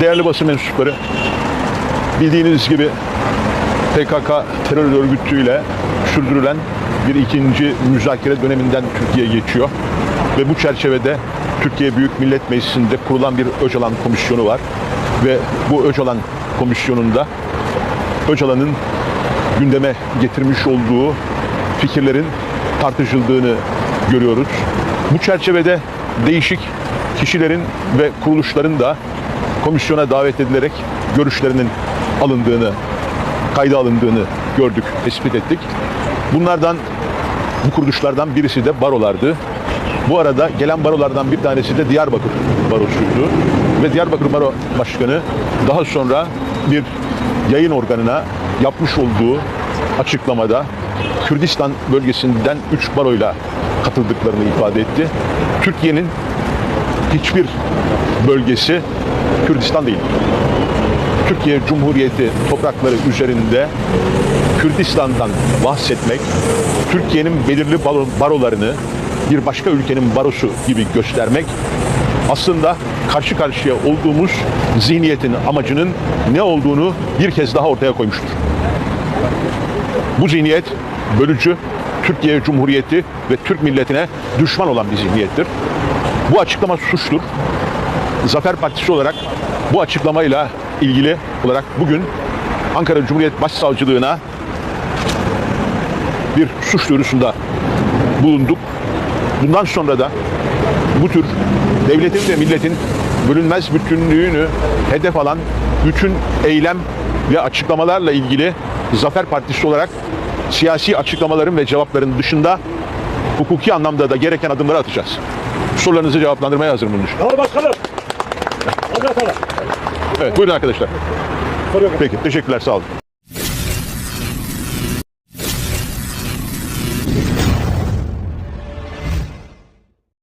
Değerli basın mensupları, bildiğiniz gibi PKK terör örgütüyle sürdürülen bir ikinci müzakere döneminden Türkiye geçiyor. Ve bu çerçevede Türkiye Büyük Millet Meclisi'nde kurulan bir Öcalan Komisyonu var. Ve bu Öcalan Komisyonu'nda Öcalan'ın gündeme getirmiş olduğu fikirlerin tartışıldığını görüyoruz. Bu çerçevede değişik kişilerin ve kuruluşların da komisyona davet edilerek görüşlerinin alındığını, kayda alındığını gördük, tespit ettik. Bunlardan, bu kuruluşlardan birisi de barolardı. Bu arada gelen barolardan bir tanesi de Diyarbakır Barosu'ydu. Ve Diyarbakır Baro Başkanı daha sonra bir yayın organına yapmış olduğu açıklamada Kürdistan bölgesinden 3 baroyla katıldıklarını ifade etti. Türkiye'nin hiçbir bölgesi Kürdistan değil. Türkiye Cumhuriyeti toprakları üzerinde Kürdistan'dan bahsetmek, Türkiye'nin belirli baro- barolarını bir başka ülkenin barosu gibi göstermek aslında karşı karşıya olduğumuz zihniyetin amacının ne olduğunu bir kez daha ortaya koymuştur. Bu zihniyet bölücü, Türkiye Cumhuriyeti ve Türk milletine düşman olan bir zihniyettir. Bu açıklama suçtur. Zafer Partisi olarak bu açıklamayla ilgili olarak bugün Ankara Cumhuriyet Başsavcılığına bir suç duyurusunda bulunduk. Bundan sonra da bu tür devletin ve milletin bölünmez bütünlüğünü hedef alan bütün eylem ve açıklamalarla ilgili Zafer Partisi olarak siyasi açıklamaların ve cevapların dışında hukuki anlamda da gereken adımları atacağız. Sorularınızı cevaplandırmaya hazırım bunun için. Al bakalım. Evet, buyurun arkadaşlar. Soruyorum. Peki, teşekkürler, sağ olun.